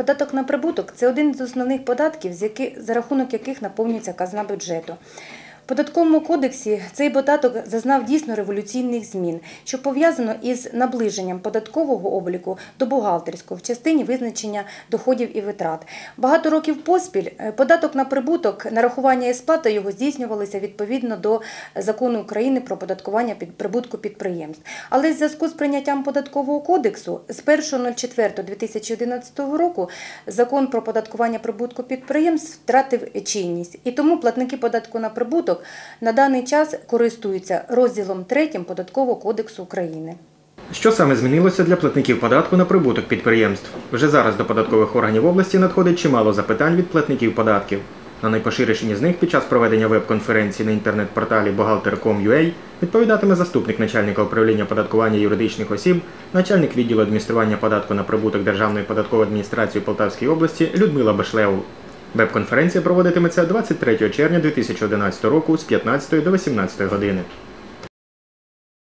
Податок на прибуток це один з основних податків, за рахунок яких наповнюється казна бюджету. Податковому кодексі цей податок зазнав дійсно революційних змін, що пов'язано із наближенням податкового обліку до бухгалтерського в частині визначення доходів і витрат. Багато років поспіль е, податок на прибуток, нарахування і сплата його здійснювалися відповідно до закону України про податкування під прибутку підприємств. Але в зв'язку з прийняттям податкового кодексу з 1.04.2011 року закон про податкування прибутку підприємств втратив чинність, і тому платники податку на прибуток на даний час користуються розділом 3 Податкового кодексу України. Що саме змінилося для платників податку на прибуток підприємств? Вже зараз до податкових органів області надходить чимало запитань від платників податків. На найпоширеніші з них під час проведення веб-конференції на інтернет-порталі Бухгалтер.com.ua відповідатиме заступник начальника управління податкування юридичних осіб, начальник відділу адміністрування податку на прибуток Державної податкової адміністрації Полтавської області Людмила Бешлеу. Веб-конференція проводитиметься 23 червня 2011 року з 15 до 18 години.